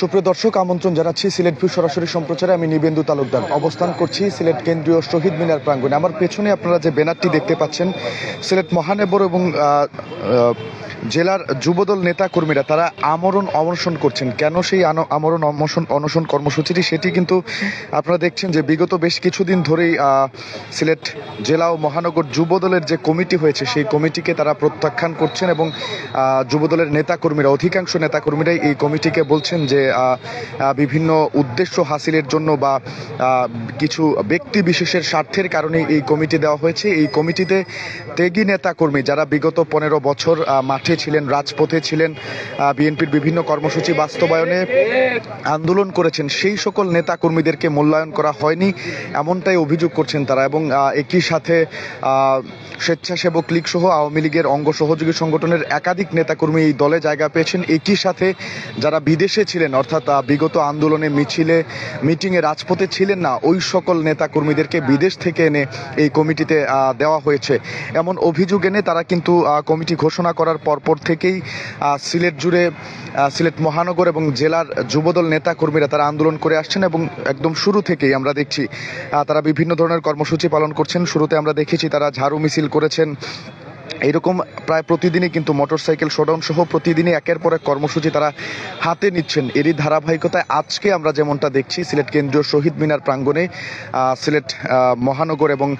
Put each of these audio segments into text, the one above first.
সুপ্রিয় দর্শক, আমন্ত্রণ জানাচ্ছি সিলেট ভিউ সরাসরি সম্প্রচারে। আমি নিবেন্দু তালুকদার। অবস্থান করছি সিলেট কেন্দ্রীয় শহীদ মিনার প্রাঙ্গণে। আমার পেছনে আপনারা যে ব্যানারটি দেখতে পাচ্ছেন, সিলেট মহানগর এবং জেলার যুবদল নেতা কর্মীরা তারা আমরণ অনশন করছেন। কেন সেই আমরণ অনশন অনশন কর্মসূচিটি? সেটি কিন্তু আপনারা দেখছেন যে বিগত বেশ কিছুদিন ধরেই সিলেট জেলা ও মহানগর যুবদলের যে কমিটি হয়েছে, সেই কমিটিকে তারা প্রত্যাখ্যান করছেন এবং যুবদলের নেতাকর্মীরা, অধিকাংশ নেতাকর্মীরাই এই কমিটিকে বলছেন যে আহ, বিভিন্ন উদ্দেশ্য হাসিলের জন্য বা কিছু ব্যক্তি বিশেষের স্বার্থের কারণে এই কমিটি দেওয়া হয়েছে। এই কমিটিতে তেগি নেতাকর্মী যারা বিগত পনেরো বছর মাঠে ছিলেন রাজপথে ছিলেন বিএনপির বিভিন্ন কর্মসূচি বাস্তবায়নে আন্দোলন করেছেন সেই সকল নেতা কর্মীদেরকে মূল্যায়ন করা হয়নি এমনটাই অভিযোগ করছেন তারা এবং একই সাথে স্বেচ্ছাসেবক লীগ সহ আওয়ামী লীগের অঙ্গ সহযোগী সংগঠনের একাধিক নেতাকর্মী এই দলে জায়গা পেয়েছেন। একই সাথে যারা বিদেশে ছিলেন অর্থাৎ বিগত আন্দোলনে মিছিলে, মিটিংয়ে রাজপথে ছিলেন না। ওই সকল নেতাকর্মীদেরকে বিদেশ থেকে এনে এই কমিটিতে দেওয়া হয়েছে। এমন অভিযোগ এনে তারা কিন্তু কমিটি ঘোষণা করার পরপর থেকেই সিলেট জুড়ে সিলেট মহানগর এবং জেলার যুবদল নেতা কর্মীরা তারা আন্দোলন করে আসছেন এবং একদম শুরু থেকেই আমরা দেখছি তারা বিভিন্ন ধরনের কর্মসূচি পালন করছেন। শুরুতে আমরা দেখেছি তারা ঝাড়ু মিছিল করেছেন। এইরকম প্রায় প্রতিদিনই কিন্তু মোটরসাইকেল শোডাউন সহ প্রতিদিনই একের পর এক কর্মসূচি তারা হাতে নিচ্ছেন। এরই ধারাবাহিকতায় আজকে আমরা যেমনটা দেখছি, সিলেট কেন্দ্রীয় শহীদ মিনার প্রাঙ্গণে সিলেট মহানগর এবং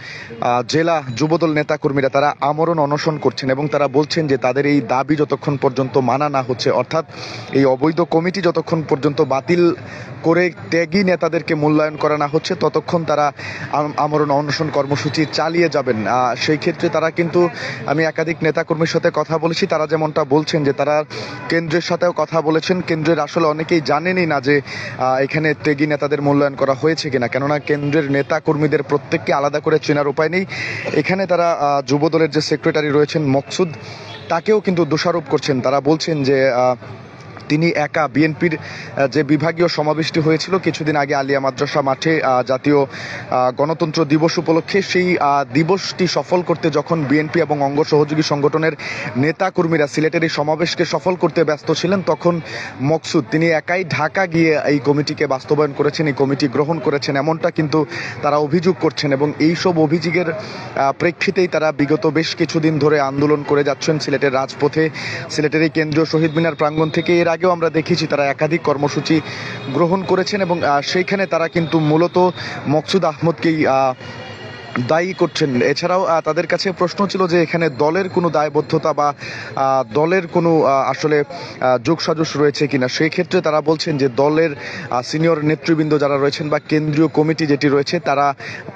জেলা যুবদল নেতাকর্মীরা তারা আমরণ অনশন করছেন এবং তারা বলছেন যে তাদের এই দাবি যতক্ষণ পর্যন্ত মানা না হচ্ছে, অর্থাৎ এই অবৈধ কমিটি যতক্ষণ পর্যন্ত বাতিল করে ত্যাগী নেতাদেরকে মূল্যায়ন করা না হচ্ছে, ততক্ষণ তারা আম- আমরণ অনশন কর্মসূচি চালিয়ে যাবেন। সেই ক্ষেত্রে তারা কিন্তু, আমি একাধিক নেতাকর্মীর সাথে কথা বলেছি, তারা যেমনটা বলছেন যে তারা কেন্দ্রের সাথেও কথা বলেছেন। কেন্দ্রের আসলে অনেকেই জানেনই না যে এখানে ত্যাগী নেতাদের মূল্যায়ন করা হয়েছে কিনা। কেননা কেন্দ্রের নেতাকর্মীদের প্রত্যেককে আলাদা করে চেনার উপায় নেই। এখানে তারা যুবদলের যে সেক্রেটারি রয়েছেন মকসুদ, তাকেও কিন্তু দোষারোপ করছেন। তারা বলছেন যে তিনি একা বিএনপির যে বিভাগীয় সমাবেশটি হয়েছিল কিছুদিন আগে আলিয়া মাদ্রাসা মাঠে জাতীয় গণতন্ত্র দিবস উপলক্ষে সেই দিবসটি সফল করতে যখন বিএনপি এবং অঙ্গ সহযোগী সংগঠনের নেতাকর্মীরা সিলেটের এই সমাবেশকে সফল করতে ব্যস্ত ছিলেন, তখন মকসুদ, তিনি একাই ঢাকা গিয়ে এই কমিটিকে বাস্তবায়ন করেছেন, এই কমিটি গ্রহণ করেছেন, এমনটা কিন্তু তারা অভিযোগ করছেন এবং এই সব অভিযোগের প্রেক্ষিতেই তারা বিগত বেশ কিছুদিন ধরে আন্দোলন করে যাচ্ছেন সিলেটের রাজপথে। সিলেটের এই কেন্দ্রীয় শহীদ মিনার প্রাঙ্গণ থেকে এর আগেও আমরা দেখেছি তারা একাধিক কর্মসূচি গ্রহণ করেছেন এবং সেইখানে তারা কিন্তু মূলত মকসুদ আহমদকেই আহ, দায়ী করছেন। এছাড়াও তাদের কাছে প্রশ্ন ছিল যে এখানে দলের কোনো দায়বদ্ধতা বা দলের কোনো আসলে যোগসাজস রয়েছে কিনা। সেই ক্ষেত্রে তারা বলছেন যে দলের সিনিয়র নেতৃবৃন্দ যারা রয়েছেন বা কেন্দ্রীয় কমিটি যেটি রয়েছে, তারা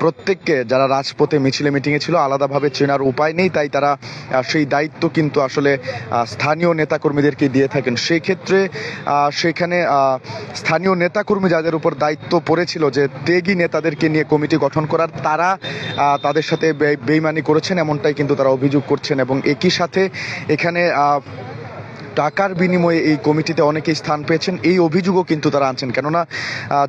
প্রত্যেককে, যারা রাজপথে মিছিলে মিটিংয়ে ছিল, আলাদাভাবে চেনার উপায় নেই। তাই তারা সেই দায়িত্ব কিন্তু আসলে স্থানীয় নেতাকর্মীদেরকে দিয়ে থাকেন। সেই ক্ষেত্রে সেখানে স্থানীয় নেতাকর্মী যাদের উপর দায়িত্ব পড়েছিল যে তেগি নেতাদেরকে নিয়ে কমিটি গঠন করার, তারা তাদের সাথে বেইমানি করেছেন এমনটাই কিন্তু তারা অভিযোগ করছেন এবং একই সাথে এখানে টাকার বিনিময়ে এই কমিটিতে অনেকেই স্থান পেয়েছেন। এই অভিযোগও কিন্তু তারা আনছেন। কেননা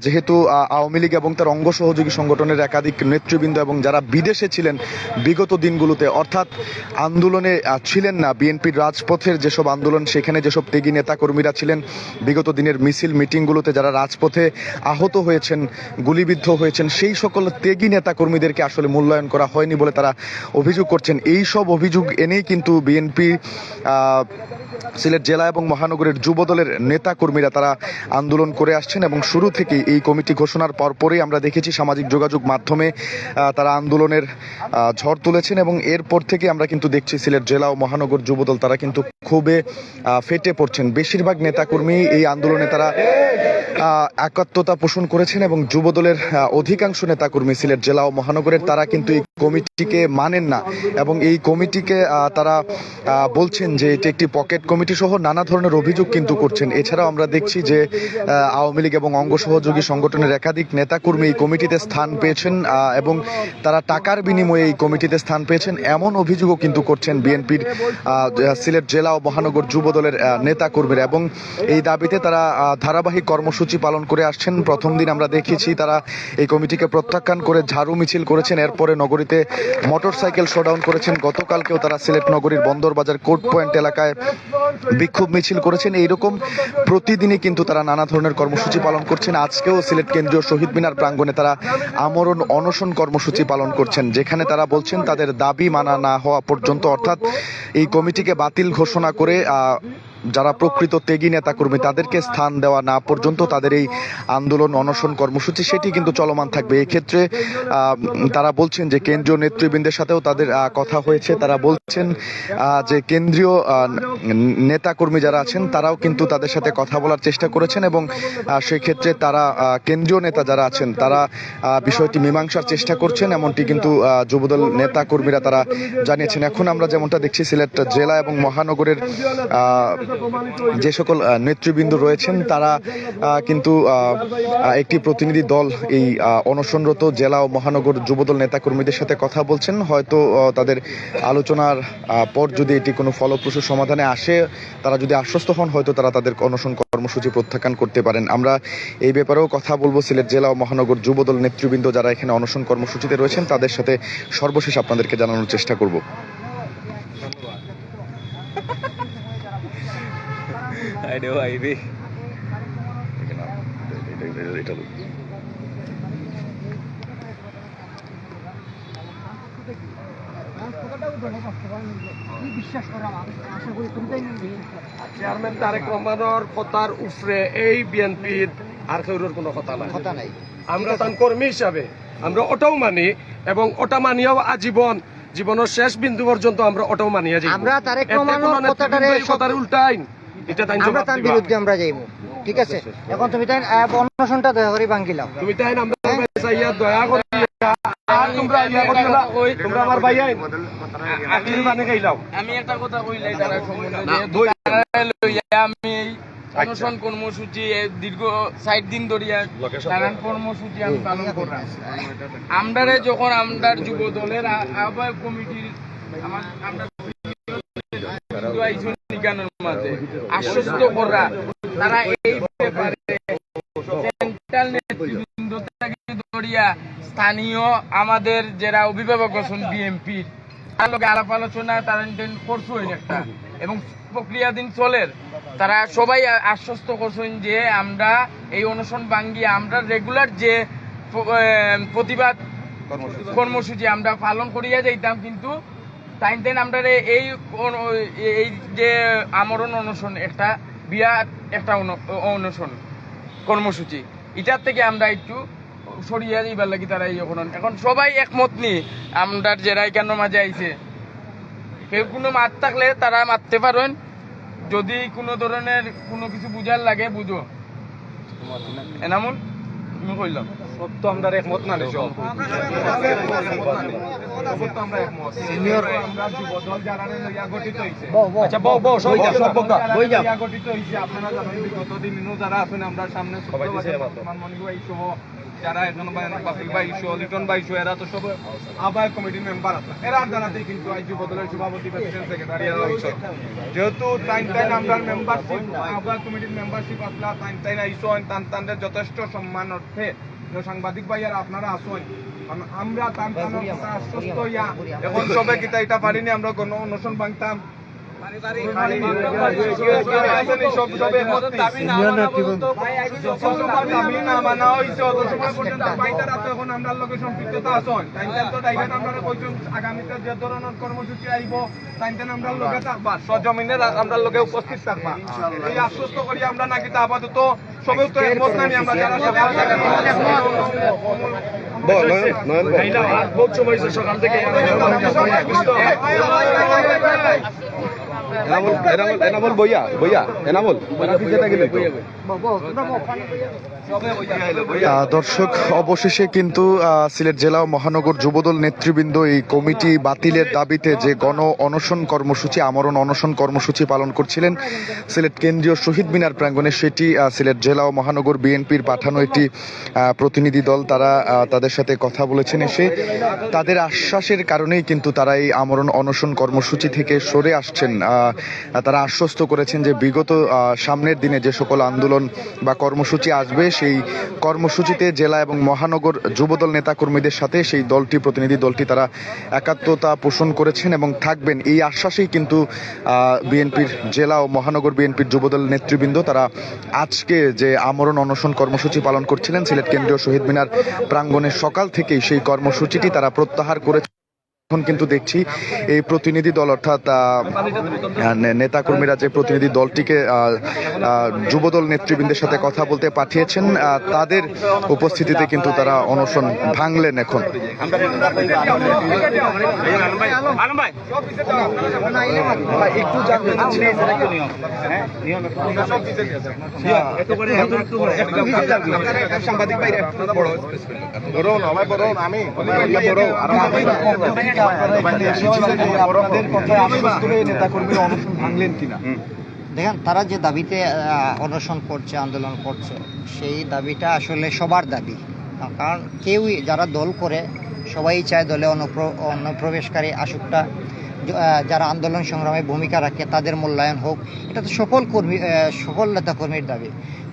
যেহেতু আওয়ামী লীগ এবং তার অঙ্গ সহযোগী সংগঠনের একাধিক নেতৃবৃন্দ এবং যারা বিদেশে ছিলেন বিগত দিনগুলোতে, অর্থাৎ আন্দোলনে ছিলেন না বিএনপির রাজপথের যেসব আন্দোলন, সেখানে যেসব ত্যাগী নেতাকর্মীরা ছিলেন, বিগত দিনের মিছিল মিটিংগুলোতে যারা রাজপথে আহত হয়েছেন, গুলিবিদ্ধ হয়েছেন, সেই সকল ত্যাগী নেতাকর্মীদেরকে আসলে মূল্যায়ন করা হয়নি বলে তারা অভিযোগ করছেন। এই সব অভিযোগ এনেই কিন্তু বিএনপি সিলেট জেলা এবং মহানগরের যুবদলের নেতা কর্মীরা তারা আন্দোলন করে আসছেন এবং শুরু থেকেই এই কমিটি ঘোষণার পরপরই আমরা দেখেছি সামাজিক যোগাযোগ মাধ্যমে তারা আন্দোলনের ঝড় তুলেছেন এবং এরপর থেকে আমরা কিন্তু দেখছি সিলেট জেলা ও মহানগর যুবদল তারা কিন্তু খুবই ফেটে পড়ছেন। বেশিরভাগ নেতাকর্মী এই আন্দোলনে তারা একাত্মতা পোষণ করেছেন এবং যুবদলের অধিকাংশ নেতাকর্মী সিলেট জেলা ও মহানগরের তারা কিন্তু কমিটিকে মানেন না এবং এই কমিটিকে তারা বলছেন যে এটি একটি পকেট কমিটি সহ নানা ধরনের অভিযোগ কিন্তু করছেন। এছাড়াও আমরা দেখছি যে আওয়ামী লীগ এবং অঙ্গ সহযোগী সংগঠনের একাধিক নেতাকর্মী এই কমিটিতে স্থান পেয়েছেন এবং তারা টাকার বিনিময়ে এই কমিটিতে স্থান পেয়েছেন। এমন অভিযোগও কিন্তু করছেন বিএনপির সিলেট জেলা ও মহানগর যুবদলের নেতা কর্মীরা এবং এই দাবিতে তারা ধারাবাহিক কর্মসূচি পালন করে আসছেন। প্রথম দিন আমরা দেখেছি তারা এই কমিটিকে প্রত্যাখ্যান করে ঝাড়ু মিছিল করেছেন। এরপরে রাজধানীতে মোটরসাইকেল শোডাউন করেছেন। গতকালকেও তারা সিলেট নগরীর বন্দরবাজার কোর্ট পয়েন্ট এলাকায় বিক্ষোভ মিছিল করেছেন। এইরকম প্রতিদিনই কিন্তু তারা নানা ধরনের কর্মসূচি পালন করছেন। আজকেও সিলেট কেন্দ্রীয় শহীদ মিনার প্রাঙ্গণে তারা আমরণ অনশন কর্মসূচি পালন করছেন, যেখানে তারা বলছেন তাদের দাবি মানা না হওয়া পর্যন্ত, অর্থাৎ এই কমিটিকে বাতিল ঘোষণা করে যারা প্রকৃত ত্যাগী নেতাকর্মী তাদেরকে স্থান দেওয়া না পর্যন্ত তাদের এই আন্দোলন অনশন কর্মসূচি সেটি কিন্তু চলমান থাকবে। এই ক্ষেত্রে তারা বলছেন যে কেন্দ্রীয় নেতৃবৃন্দের সাথেও তাদের কথা হয়েছে। তারা বলছেন যে কেন্দ্রীয় নেতাকর্মী যারা আছেন তারাও কিন্তু তাদের সাথে কথা বলার চেষ্টা করেছেন এবং আহ, সেই ক্ষেত্রে তারা কেন্দ্রীয় নেতা যারা আছেন তারা বিষয়টি মীমাংসার চেষ্টা করছেন। এমনটি কিন্তু যুবদল নেতা কর্মীরা তারা জানিয়েছেন। এখন আমরা যেমনটা দেখছি সিলেট জেলা এবং মহানগরের যে সকল নেতৃবৃন্দ রয়েছেন, তারা কিন্তু একটি প্রতিনিধি দল এই অনশনরত জেলা ও মহানগর যুবদল নেতাকর্মীদের সাথে কথা বলছেন। হয়তো তাদের আলোচনার পর যদি এটি কোনো ফলপ্রসূ সমাধানে আসে, তারা যদি আশ্বস্ত হন, হয়তো তারা তাদের অনশন কর্মসূচি প্রত্যাখ্যান করতে পারেন। আমরা এই ব্যাপারেও কথা বলব সিলেট জেলা ও মহানগর যুবদল নেতৃবৃন্দ যারা এখানে অনশন কর্মসূচিতে রয়েছেন, তাদের সাথে সর্বশেষ আপনাদেরকে জানানোর চেষ্টা করব। আরে ভাই রে চেয়ারম্যান তারেক রহমানের কথার উফরে এই বিএনপির আর কেউর কোনো কথা নাই। কথা নাই। আমরা তার কর্মী হিসাবে আমরা ওটাও মানি এবং ওটা মানিয়াও আজীবন জীবনের শেষ বিন্দু পর্যন্ত আমরা ওটাও মানিয়া যাই আমরা তারেক রহমানের কথাটারে উল্টাইন। এটা তাই আমরা তার বিরুদ্ধে আমরা যাইব। ঠিক আছে? এখন তুমি তাই অন্বেষণটা দয়া করে ভাঙ্গিলাও তুমি তাই আমরা চাইয়া দয়া করি আর তোমরা ইয়া করিও না। তোমরা আমার ভাই আইন। মানে আমি একটা কথা কইলাই তারা সম্বন্ধে আমি অনশন কর্মসূচি দীর্ঘ ষাট দিন ধরিয়া নানান কর্মসূচি আমি পালন করলাম আমরারে যখন আমরার যুব দলের আহ্বায়ক কমিটির আশ্বস্ত করা তারা এই ব্যাপারে সেন্ট্রাল নেতৃবৃন্দ থেকে ধরিয়া স্থানীয় আমাদের যারা অভিভাবক আছেন বিএমপির তার লোকে আলাপ আলোচনা তারা করছেন একটা। এবং প্রক্রিয়াধীন চলের তারা সবাই আশ্বস্ত করছেন যে আমরা এই অনশন ভাঙ্গিয়ে আমরা রেগুলার যে প্রতিবাদ কর্মসূচি। আমরা পালন করিয়া যাইতাম কিন্তু তাই তাই আমরা এই এই যে আমরণ অনশন একটা বিরাট একটা অন- অনশন কর্মসূচি। এটার থেকে আমরা একটু সরিয়ে যাইবার লাগি তারা এই এখন। এখন সবাই একমত নি আমরা যারা কেন মাঝে আইছে? কেউ কোনো মাত থাকলে তারা মারতে পারেন যদি কোনো ধরনের কোনো কিছু বুঝার লাগে বুঝো। এনামুল আমি কইলাম। সব তো আমরা একমত না সব। আচ্ছা বউ বউ সবাই সব বক্তা বই যাও। গঠিত হইছে আপনারা জানেন বিগত দিনও যারা আছেন আমরা সামনে মানমনি ভাই সহ যারা এখন সহ লিটন এরা তো সব আহ্বায়ক কমিটির মেম্বার এরা কিন্তু আজ যুব দলের সভাপতি প্রেসিডেন্ট সেক্রেটারি যেহেতু আমরা মেম্বারশিপ আহ্বায়ক কমিটির মেম্বারশিপ তান তানদের যথেষ্ট সম্মান অর্থে সাংবাদিক ভাইয়ারা, আপনারা আসুন আমরা তান কথা আশ্বস্ত এখন সবে কিতা এটা পারিনি, আমরা কোনো অনুষ্ঠান ভাঙতাম কর্মসূচি আইব টাইম টাইম আমরা লগে থাকবা সজমিনে আমরা লগে উপস্থিত থাকবা এই আশ্বস্ত করি আমরা নাকি তা আপাতত সবে তো একমত নামি আমরা যারা সকাল থেকে এনামুল এনামল এনামল বইয়া বইয়া এনামল বইয়া। দর্শক, অবশেষে কিন্তু সিলেট জেলা ও মহানগর যুবদল নেতৃবৃন্দ এই কমিটি বাতিলের দাবিতে যে গণ অনশন কর্মসূচি, আমরণ অনশন কর্মসূচি পালন করছিলেন সিলেট কেন্দ্রীয় শহীদ মিনার প্রাঙ্গণে। সেটি সিলেট জেলা ও মহানগর বিএনপির পাঠানো একটি প্রতিনিধি দল তারা তাদের সাথে কথা বলেছেন এসে। তাদের আশ্বাসের কারণেই কিন্তু তারা এই আমরণ অনশন কর্মসূচি থেকে সরে আসছেন। তারা আশ্বস্ত করেছেন যে বিগত সামনের দিনে যে সকল আন্দোলন আন্দোলন বা কর্মসূচি আসবে, সেই কর্মসূচিতে জেলা এবং মহানগর যুবদল নেতাকর্মীদের সাথে সেই দলটি, প্রতিনিধি দলটি তারা একাত্মতা পোষণ করেছেন এবং থাকবেন। এই আশ্বাসেই কিন্তু বিএনপির জেলা ও মহানগর বিএনপির যুবদল নেতৃবৃন্দ তারা আজকে যে আমরণ অনশন কর্মসূচি পালন করছিলেন, সিলেট কেন্দ্রীয় শহীদ মিনার প্রাঙ্গণে সকাল থেকেই সেই কর্মসূচিটি তারা প্রত্যাহার করে এখন কিন্তু দেখছি এই প্রতিনিধি দল অর্থাৎ নেতা কর্মীরা যে প্রতিনিধি দলটিকে যুবদল নেতৃবৃন্দের সাথে কথা বলতে পাঠিয়েছেন তাদের উপস্থিতিতে কিন্তু তারা অনশন ভাঙলেন এখন। একটু জানতে চাচ্ছি সাংবাদিক বাইরে আপনাদের কথায় আশ্বস্ত হয়ে নেতাকর্মীরা অনশন ভাঙলেন কিনা? দেখেন তারা যে দাবিতে অনশন করছে আন্দোলন করছে সেই দাবিটা আসলে সবার দাবি। কারণ কেউই যারা দল করে সবাই চায় দলে অনুপ্র- অনুপ্রবেশকারী আসুকটা। যারা আন্দোলন সংগ্রামে ভূমিকা রাখে তাদের মূল্যায়ন হোক এটা তো সকল কর্মী সকল নেতাকর্মীর দাবি।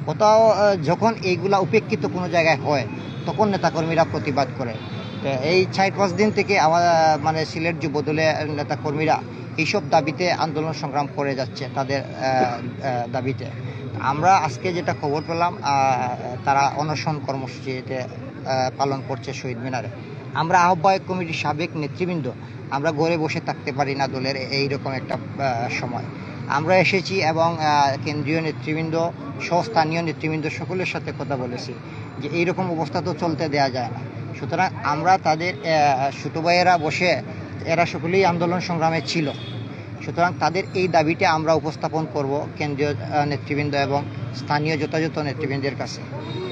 কোথাও যখন এইগুলা উপেক্ষিত কোনো জায়গায় হয় তখন নেতাকর্মীরা প্রতিবাদ করে। এই চার পাঁচ দিন থেকে আমার মানে সিলেট যুবদলের নেতাকর্মীরা এইসব দাবিতে আন্দোলন সংগ্রাম করে যাচ্ছে তাদের দাবিতে। আমরা আজকে যেটা খবর পেলাম তারা অনশন কর্মসূচিতে পালন করছে শহীদ মিনারে। আমরা আহ্বায়ক কমিটির সাবেক নেতৃবৃন্দ, আমরা ঘরে বসে থাকতে পারি না দলের এইরকম একটা সময়। আমরা এসেছি এবং কেন্দ্রীয় নেতৃবৃন্দ সহ স্থানীয় নেতৃবৃন্দ সকলের সাথে কথা বলেছি যে এইরকম অবস্থা তো চলতে দেওয়া যায় না। সুতরাং আমরা তাদের ছোটো ভাইয়েরা বসে এরা সকলেই আন্দোলন সংগ্রামে ছিল। সুতরাং তাদের এই দাবিটা আমরা উপস্থাপন করব কেন্দ্রীয় নেতৃবৃন্দ এবং স্থানীয় যথাযথ নেতৃবৃন্দের কাছে।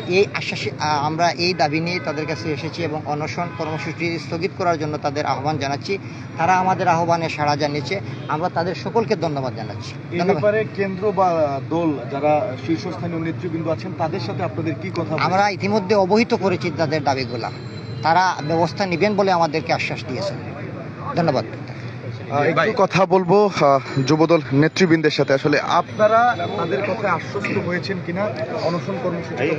এই আশ্বাসে আমরা এই দাবি নিয়ে তাদের কাছে এসেছি এবং অনশন কর্মসূচি স্থগিত করার জন্য তাদের আহ্বান জানাচ্ছি। তারা আমাদের আহ্বানে সাড়া জানিয়েছে। আমরা তাদের সকলকে ধন্যবাদ জানাচ্ছি। এই ব্যাপারে কেন্দ্র বা দল যারা শীর্ষস্থানীয় নেতৃবৃন্দ আছেন তাদের সাথে আপনাদের কি কথা আমরা ইতিমধ্যে অবহিত করেছি তাদের দাবিগুলা। তারা ব্যবস্থা নেবেন বলে আমাদেরকে আশ্বাস দিয়েছেন। ধন্যবাদ। একটু কথা বলব যুবদল নেতৃবৃন্দের সাথে। আসলে আপনারা তাদের কথায় আশ্বস্ত হয়েছেন কিনা? অনশন কর্মসূচি।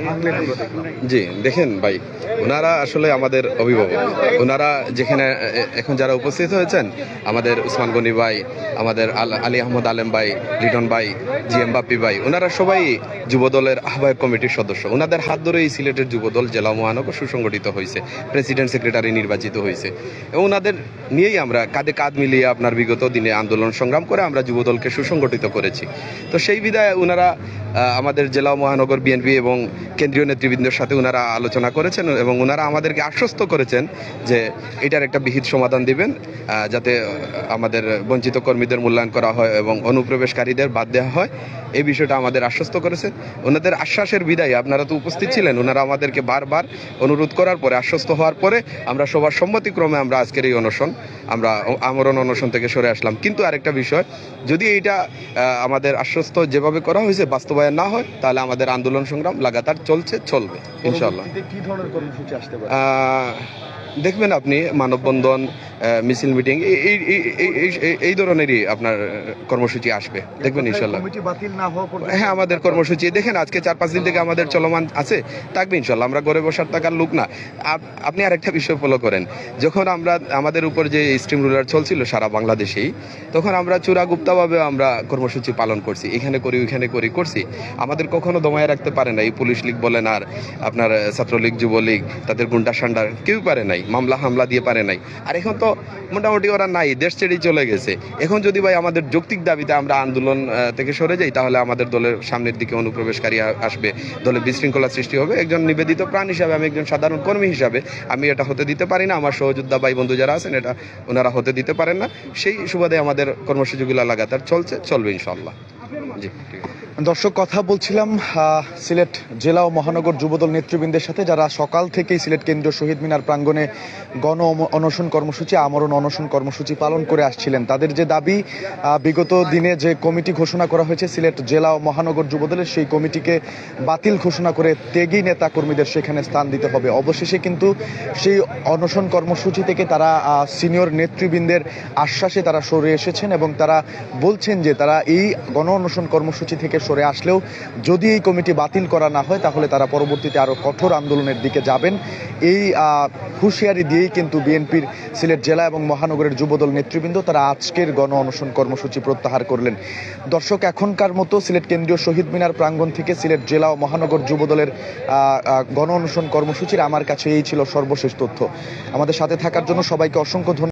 জি দেখেন ভাই ওনারা আসলে আমাদের অভিভাবক। ওনারা যেখানে এখন যারা উপস্থিত হয়েছেন আমাদের উসমান গনি ভাই আমাদের আল- আলী আহমদ আলেম ভাই লিটন ভাই জি এম বাপ্পি ভাই ওনারা সবাই যুবদলের আহ্বায়ক কমিটির সদস্য। ওনাদের হাত ধরেই সিলেটের যুবদল জেলা মহানগর সুসংগঠিত হয়েছে প্রেসিডেন্ট সেক্রেটারি নির্বাচিত হয়েছে। এবং ওনাদের নিয়েই আমরা কাঁধে কাঁধ মিলিয়ে আপনার বিগত দিনে আন্দোলন সংগ্রাম করে আমরা যুবদলকে সুসংগঠিত করেছি। তো সেই বিধায় ওনারা আমাদের জেলা মহানগর বিএনপি এবং কেন্দ্রীয় নেতৃবৃন্দের সাথে ওনারা আলোচনা করেছেন এবং ওনারা আমাদেরকে আশ্বস্ত করেছেন যে এটার একটা বিহিত সমাধান দিবেন যাতে আমাদের বঞ্চিত কর্মীদের মূল্যায়ন করা হয় এবং অনুপ্রবেশকারীদের বাদ দেওয়া হয়। এই বিষয়টা আমাদের আশ্বস্ত করেছে। ওনাদের আশ্বাসের বিদায় আপনারা তো উপস্থিত ছিলেন ওনারা আমাদেরকে বারবার অনুরোধ করার পরে আশ্বস্ত হওয়ার পরে আমরা সবার সম্মতিক্রমে আমরা আজকের এই অনশন আমরা আমরণ অনশন থেকে সরে আসলাম। কিন্তু আরেকটা বিষয় যদি এইটা আমাদের আশ্বস্ত যেভাবে করা হয়েছে বাস্তবায়ন না হয় তাহলে আমাদের আন্দোলন সংগ্রাম লাগাতার চলছে চলবে ইনশাল্লাহ কি ধরনের কর্মসূচি আসতে পারে? আহ, দেখবেন আপনি মানববন্ধন মিছিল মিটিং এই ধরনেরই আপনার কর্মসূচি আসবে। দেখবেন ইনশাল্লাহ। হ্যাঁ আমাদের কর্মসূচি। দেখেন আজকে চার পাঁচ দিন থেকে আমাদের চলমান আছে। থাকবে ইনশাল্লাহ আমরা ঘরে বসার টাকার লোক না। আপনি আরেকটা বিষয় ফলো করেন। যখন আমরা আমাদের উপর যে স্ট্রিম রুলার চলছিল সারা বাংলাদেশেই তখন আমরা চূড়াগুপ্তভাবে আমরা কর্মসূচি পালন করছি। এখানে করি ওইখানে করি করছি। আমাদের কখনো দমায় রাখতে পারে না। এই পুলিশ লীগ বলেন আর আপনার ছাত্রলীগ যুবলীগ তাদের গুন্ডা সান্ডার কেউ পারে নাই। মামলা হামলা দিয়ে পারে নাই। আর এখন তো মোটামুটি ওরা নাই, দেশ ছেড়েই চলে গেছে। এখন যদি ভাই আমাদের যৌক্তিক দাবিতে আমরা আন্দোলন থেকে সরে যাই, তাহলে আমাদের দলের সামনের দিকে অনুপ্রবেশকারী আসবে। দলে বিশৃঙ্খলা সৃষ্টি হবে। একজন নিবেদিত প্রাণ হিসাবে, আমি একজন সাধারণ কর্মী হিসাবে, আমি এটা হতে দিতে পারি না। আমার সহযোদ্ধা ভাই বন্ধু যারা আছেন, এটা ওনারা হতে দিতে পারেন না। সেই সুবাদে আমাদের কর্মসূচিগুলো লাগাতার চলছে, চলবে ইনশাল্লাহ জি, ঠিক আছে। দর্শক, কথা বলছিলাম সিলেট জেলা ও মহানগর যুবদল নেতৃবৃন্দের সাথে যারা সকাল থেকেই সিলেট কেন্দ্রীয় শহীদ মিনার প্রাঙ্গণে গণ অনশন কর্মসূচি, আমরণ অনশন কর্মসূচি পালন করে আসছিলেন। তাদের যে দাবি বিগত দিনে যে কমিটি ঘোষণা করা হয়েছে সিলেট জেলা ও মহানগর যুবদলের, সেই কমিটিকে বাতিল ঘোষণা করে ত্যাগী নেতা কর্মীদের সেখানে স্থান দিতে হবে। অবশেষে কিন্তু সেই অনশন কর্মসূচি থেকে তারা সিনিয়র নেতৃবৃন্দের আশ্বাসে তারা সরে এসেছেন এবং তারা বলছেন যে তারা এই গণ অনশন কর্মসূচি থেকে সরে আসলেও যদি এই কমিটি বাতিল করা না হয়, তাহলে তারা পরবর্তীতে আরও কঠোর আন্দোলনের দিকে যাবেন। এই হুঁশিয়ারি দিয়েই কিন্তু বিএনপির সিলেট জেলা এবং মহানগরের যুবদল নেতৃবৃন্দ তারা আজকের গণ অনশন কর্মসূচি প্রত্যাহার করলেন। দর্শক, এখনকার মতো সিলেট কেন্দ্রীয় শহীদ মিনার প্রাঙ্গণ থেকে সিলেট জেলা ও মহানগর যুবদলের গণ অনশন কর্মসূচির আমার কাছে এই ছিল সর্বশেষ তথ্য। আমাদের সাথে থাকার জন্য সবাইকে অসংখ্য